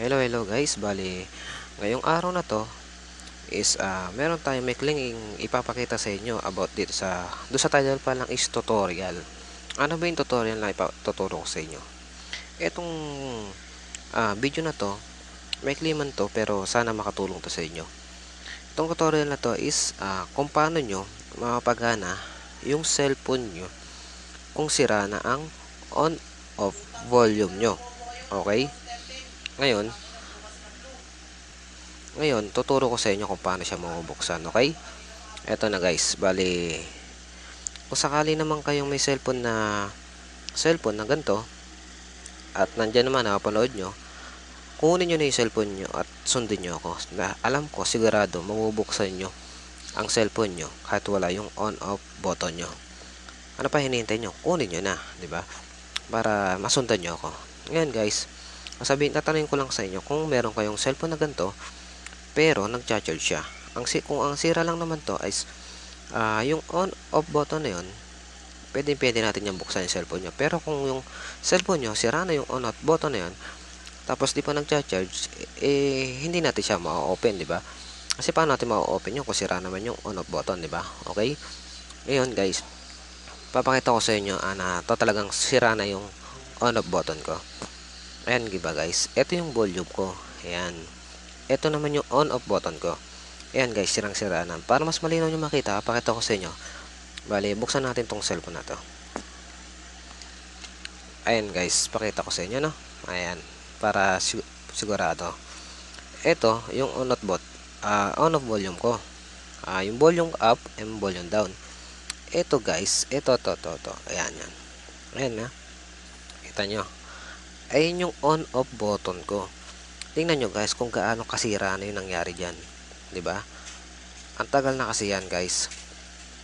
hello guys, bali ngayong araw na to is ah meron tayong may klinging ipapakita sa inyo about dito sa do sa title pa lang is tutorial. Ano ba yung tutorial na ipatuturo ko sa inyo? Etong ah, video na to, may man to pero sana makatulong to sa inyo. Itong tutorial na to is ah, kung paano nyo mapapagana yung cellphone nyo kung sira na ang on off volume nyo. Okay? Ngayon, ngayon, tuturo ko sa inyo kung paano siya mabubuksan, okay? Eto na guys, bali, kung sakali naman kayong may cellphone na, cellphone na ganito, at nandyan naman nakapanood nyo, kunin nyo na yung cellphone nyo at sundin nyo ako. Na, alam ko, sigurado, mabubuksan nyo ang cellphone nyo kahit wala yung on-off button nyo. Ano pa hinihintay nyo? Kunin nyo na, di ba? Para masundan nyo ako. Ngayon guys, sabihin, tatanungin ko lang sa inyo kung meron kayong cellphone na ganito, pero nagcha-charge siya. Ang kung ang sira lang naman to is ah, yung on off button na yun, pwede pwede natin yung buksan yung cellphone nyo. Pero kung yung cellphone nyo, sira na yung on off button na yun, tapos di pa nagcha-charge, eh, hindi natin siya ma-open, di ba? Kasi paano natin ma-open yun kung sira naman yung on off button, di ba? Okay? Ngayon, guys, papakita ko sa inyo ah, na to talagang sira na yung on off button ko. Ayan, di ba guys? Ito yung volume ko. Ayan. Ito naman yung on off button ko. Ayan guys, sirang-sira na. Para mas malinaw nyo makita, papakita ko sa inyo. Bali, buksan natin tong cellphone na to. Ayan guys, pakita ko sa inyo, no? Ayan. Para sig sigurado. Ito, yung on off bot, uh, on off volume ko. Uh, yung volume up and volume down. Ito guys, ito, to, to, to. Ayan, yan. Ayan na. Kita nyo. Ayun yung on off button ko. Tingnan nyo guys kung gaano kasira na yung nangyari dyan. ba? Diba? Ang tagal na kasi yan guys.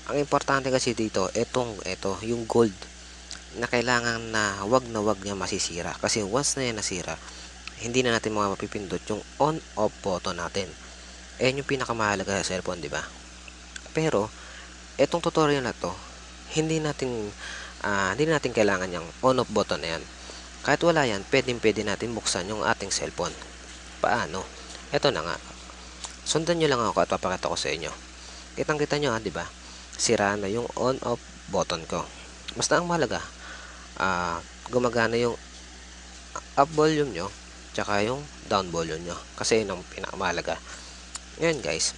Ang importante kasi dito, etong, eto, yung gold na kailangan na wag na wag niya masisira. Kasi once na yan nasira, hindi na natin mga mapipindot yung on-off button natin. Ayan yung pinakamahalaga sa cellphone, di ba? Pero, etong tutorial na to, hindi natin, uh, hindi natin kailangan yung on-off button na yan. Kahit wala yan, pwedeng pwede natin buksan yung ating cellphone. Paano? Ito na nga. Sundan nyo lang ako at papakita ko sa inyo. Kitang kita nyo ha, di ba? Sira na yung on-off button ko. Basta ang mahalaga, uh, gumagana yung up volume nyo, tsaka yung down volume nyo. Kasi yun ang pinakamahalaga. Ngayon guys,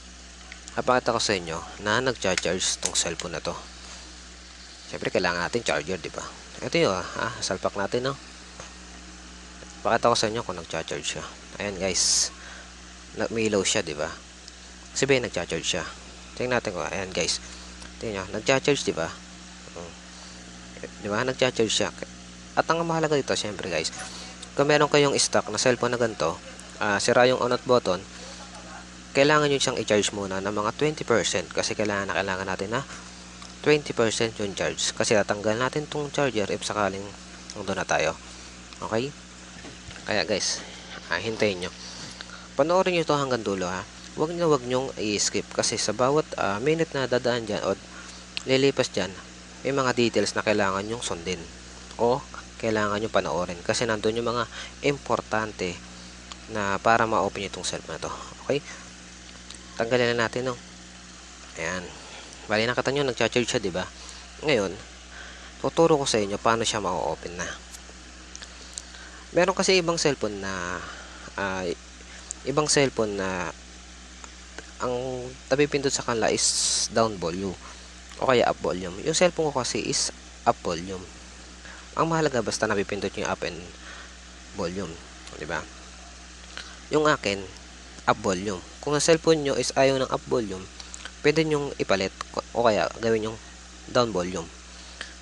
papakita ko sa inyo na nag-charge tong cellphone na to. Siyempre, kailangan natin charger, di ba? Ito yun, ha? Salpak natin, no? Pakita ko sa inyo kung nagcha-charge siya. Ayan guys. Nagmilaw siya, di ba? Sabihin nagcha-charge siya. Tingnan natin ko. Ayan guys. Tingnan nyo. Nagcha-charge, di ba? Hmm. Di ba? Nagcha-charge siya. At ang mahalaga dito, syempre guys, kung meron kayong stock na cellphone na ganito, uh, sira yung on-out button, kailangan nyo siyang i-charge muna ng mga 20% kasi kailangan na kailangan natin na 20% yung charge. Kasi tatanggal natin tong charger if sakaling nandun na tayo. Okay? Kaya guys, ah, hintayin nyo. Panoorin nyo ito hanggang dulo ha. Huwag nyo wag nyong i-skip kasi sa bawat uh, minute na dadaan dyan o lilipas dyan, may mga details na kailangan nyong sundin. O kailangan nyo panoorin kasi nandun yung mga importante na para ma-open itong self na to. Okay? Tanggalin na natin no. Ayan. Bali nakita nyo nagcha-charge siya, di ba? Ngayon, tuturo ko sa inyo paano siya ma-open na. Meron kasi ibang cellphone na uh, ibang cellphone na ang tabi pindot sa kanila is down volume o kaya up volume. Yung cellphone ko kasi is up volume. Ang mahalaga basta napipindot yung up and volume, 'di ba? Yung akin up volume. Kung ang cellphone nyo is ayaw ng up volume, pwede nyong ipalit o kaya gawin yung down volume.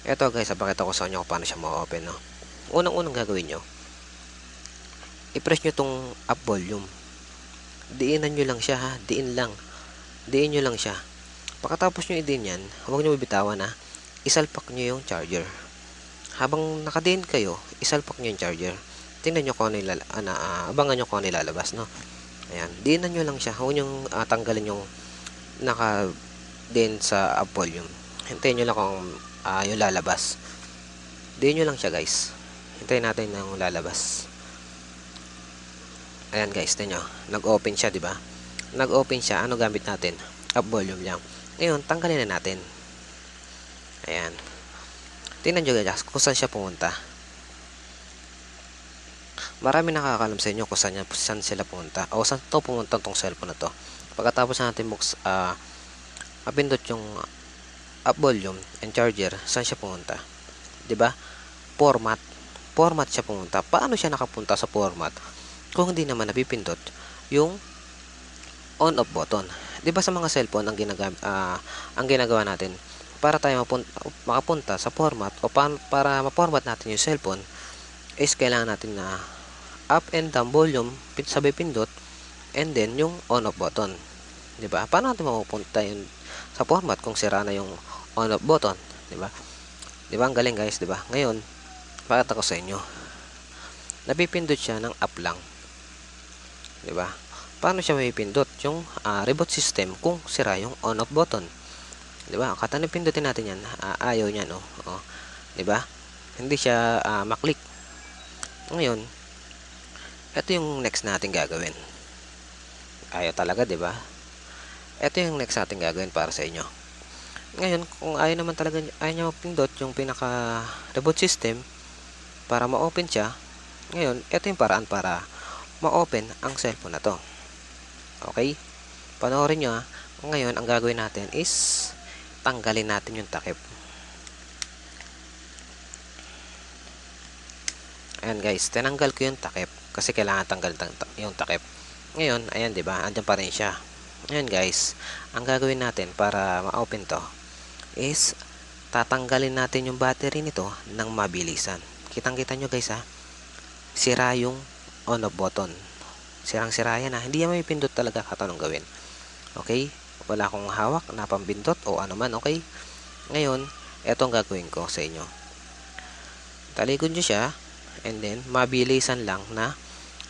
Ito guys, napakita ko sa inyo kung paano siya ma-open. No? Unang-unang gagawin nyo, i-press nyo tong up volume. Diinan nyo lang siya ha. Diin lang. Diin nyo lang siya. Pagkatapos nyo i-din yan, huwag nyo bibitawan ha. Isalpak nyo yung charger. Habang nakadiin kayo, isalpak nyo yung charger. Tingnan nyo kung ano ilala, uh, uh, abangan nyo kung ano ilalabas, no? Ayan. Diinan nyo lang siya. Huwag nyo uh, tanggalin yung naka din sa up volume. Hintayin nyo lang kung uh, yung lalabas. Diin nyo lang siya guys. Hintayin natin yung lalabas. Ayan guys, tingnan nyo. Nag-open siya, di ba? Nag-open siya. Ano gamit natin? Up volume lang. Ngayon, tanggalin na natin. Ayan. Tingnan nyo guys, kung saan siya pumunta. Marami nakakalam sa inyo kung saan, saan sila pumunta. O saan to pumunta tong cellphone na to. Pagkatapos natin box, ah, mapindot yung up volume and charger, saan siya pumunta? 'Di ba? Format. Format siya pumunta. Paano siya nakapunta sa format? Kung hindi naman napipindot yung on off button. 'Di ba sa mga cellphone ang ginagam ah, ang ginagawa natin para tayo mapunta, makapunta sa format o pa, para ma-format natin yung cellphone is kailangan natin na up and down volume sabay pindot and then yung on off button. 'Di ba? Paano natin mapupunta yun sa format kung sira na yung on off button, 'di ba? 'Di ba? Ang galing guys, 'di ba? Ngayon, pakita ko sa inyo. Napipindot siya ng up lang. 'Di ba? Paano siya mapipindot yung ah, reboot system kung sira yung on off button? 'Di ba? Kata na pindutin natin 'yan, ah, ayaw niya no. Oh. 'Di ba? Hindi siya ah, maklik. Ngayon, ito yung next natin gagawin. Ayaw talaga, 'di ba? Ito yung next natin gagawin para sa inyo. Ngayon, kung ayaw naman talaga ayaw nyo pindot yung pinaka reboot system para ma-open siya, ngayon, ito yung paraan para ma-open ang cellphone na to. Okay? Panoorin nyo ha. Ngayon, ang gagawin natin is tanggalin natin yung takip. Ayan guys, tinanggal ko yung takip kasi kailangan tanggal tang- ta- yung takip. Ngayon, ayan 'di ba? Andiyan pa rin siya. Ayan guys, ang gagawin natin para ma-open to is tatanggalin natin yung battery nito ng mabilisan. Kitang-kita nyo guys ha. Sira yung on off button. Sirang-sira yan ha. Hindi yan may pindot talaga katanong gawin. Okay? Wala akong hawak na pambindot o ano man. Okay? Ngayon, eto ang gagawin ko sa inyo. Talikod nyo siya and then mabilisan lang na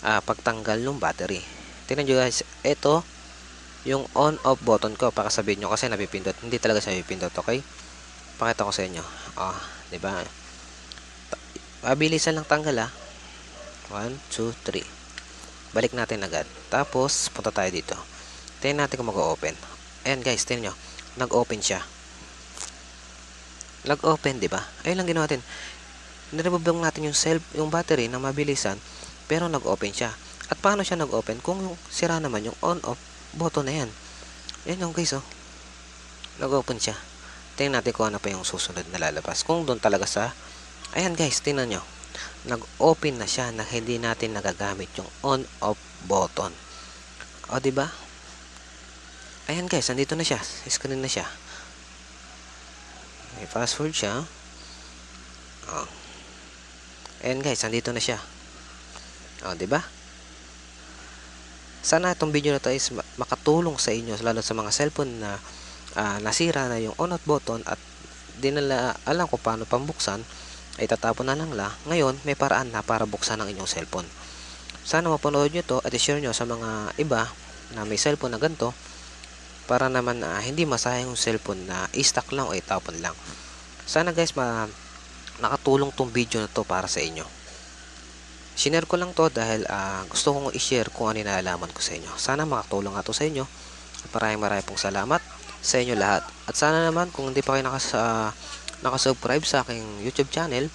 ah, pagtanggal ng battery. Tingnan nyo guys, ito yung on off button ko para sabihin nyo kasi napipindot. Hindi talaga siya napipindot, okay? Pakita ko sa inyo. Ah, 'di ba? Mabilisan lang tanggal ah. 1 2 3. Balik natin agad. Tapos punta tayo dito. Tingnan natin kung mag-open. Ayan guys, tingnan nyo. Nag-open siya. Nag-open, 'di ba? Ayun lang ginawa natin. Niremove lang natin yung self, yung battery na mabilisan, pero nag-open siya. At paano siya nag-open kung yung sira naman yung on-off button na yan. Yan yung guys, oh. Nag-open siya. Tingnan natin kung ano pa yung susunod na lalabas. Kung doon talaga sa... Ayan guys, tingnan nyo. Nag-open na siya na hindi natin nagagamit yung on-off button. O, di ba? Ayan guys, nandito na siya. Screen na siya. May password siya. Oh. Ayan guys, nandito na siya. O, di ba? Sana itong video na to is ma- makatulong sa inyo lalo sa mga cellphone na ah, nasira na yung on-off button at di nila alam kung paano pambuksan ay tatapon na lang la. Ngayon, may paraan na para buksan ang inyong cellphone. Sana mapanood nyo to at i-share nyo sa mga iba na may cellphone na ganito para naman na hindi masayang yung cellphone na i-stock lang o itapon lang. Sana guys ma nakatulong tong video na to para sa inyo. Sinare ko lang to dahil ah, gusto kong i-share kung ano yung nalalaman ko sa inyo. Sana makatulong nga to sa inyo. At maraming maraming pong salamat sa inyo lahat. At sana naman kung hindi pa kayo nakas, ah, nakasubscribe sa aking YouTube channel,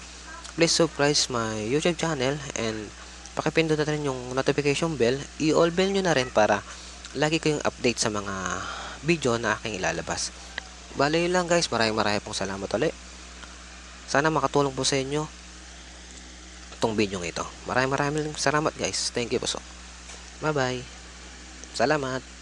please subscribe my YouTube channel and pakipindot na rin yung notification bell. I-all bell nyo na rin para lagi kayong update sa mga video na aking ilalabas. Bale lang guys. Maraming maraming pong salamat ulit. Sana makatulong po sa inyo itong video ito. Maraming maraming salamat guys. Thank you po so. Bye bye. Salamat.